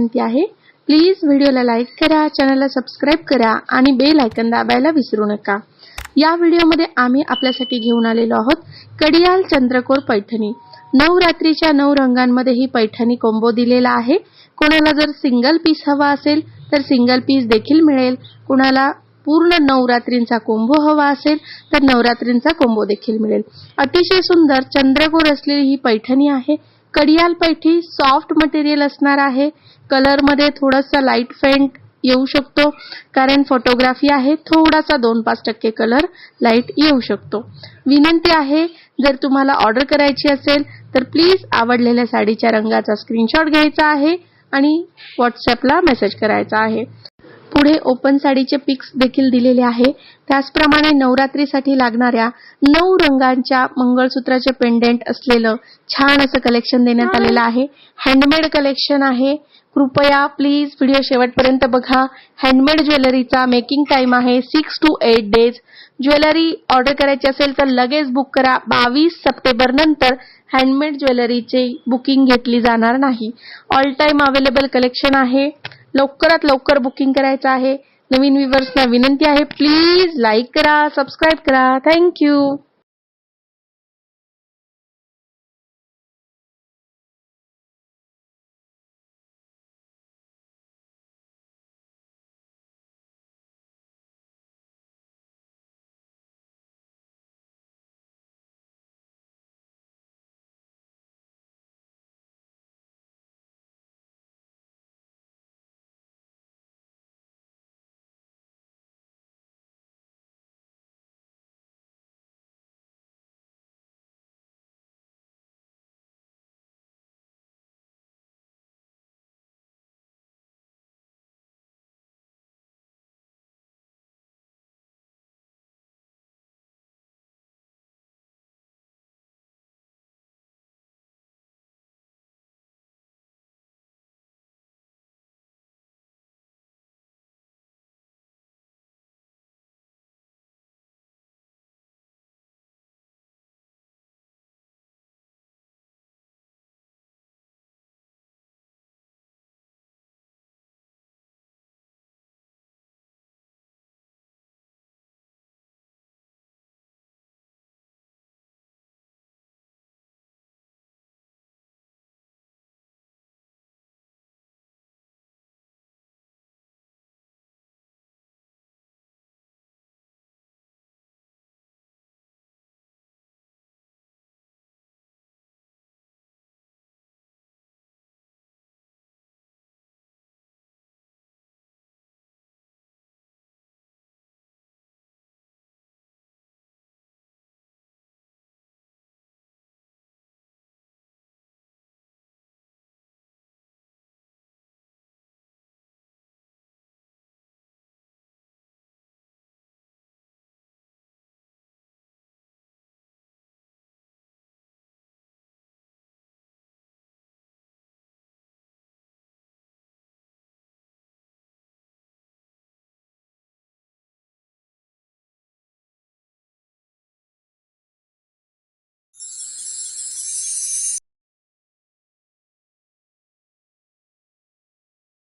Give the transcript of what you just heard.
विनंती आहे. प्लीज व्हिडिओला लाईक करा चॅनलला सबस्क्राईब करा आणि बेल आयकन दाबायला विसरू नका. या व्हिडिओमध्ये आम्ही आपल्यासाठी घेऊन आलेलो आहोत कडियाल चंद्रकोर पैठणी. नऊ रात्रीच्या नऊ रंगांमध्ये ही पैठणी कोंबो दिलेला आहे. कोणाला जर सिंगल पीस हवा असेल तर सिंगल पीस देखील मिळेल. कोणाला पूर्ण नवरात्रींचा कोंबो हवा असेल तर नवरात्रींचा कोंबो देखील मिळेल. अतिशय सुंदर चंद्रकोर असलेली ही पैठणी आहे. कडियाल पैठी सॉफ्ट मटेरियल असणार आहे. कलरमध्ये थोडासा लाइट फेंट येऊ शकतो. कारण फोटोग्राफी आहे थोडासा दोन पाच टक्के कलर लाइट येऊ शकतो. विनंती आहे जर तुम्हाला ऑर्डर करायची असेल तर प्लीज आवडलेल्या साडीच्या रंगाचा स्क्रीनशॉट घ्यायचा आहे आणि व्हॉट्सअपला मेसेज करायचा आहे. पुढे ओपन साडीचे पिक्स देखील दिलेले आहे. त्याचप्रमाणे नवरात्रीसाठी लागणाऱ्या नऊ रंगांच्या मंगळसूत्राचे पेंडेंट असलेलं छान असं कलेक्शन देण्यात आलेलं आहे. हँडमेड कलेक्शन आहे. कृपया प्लीज व्हिडिओ शेवटपर्यंत बघा. हँडमेड ज्वेलरीचा मेकिंग टाइम आहे. Six to eight days jewellery order करायची असेल तर लगेच बुक करा. बावीस सप्टेंबर नंतर हँडमेड ज्वेलरीची बुकिंग घेतली जाणार नाही. ऑल टाइम अवेलेबल कलेक्शन आहे. लवकरात लवकर बुकिंग करायचं आहे. नवीन व्हिवर्सना विनंती आहे प्लीज लाईक करा सबस्क्राईब करा. Thank you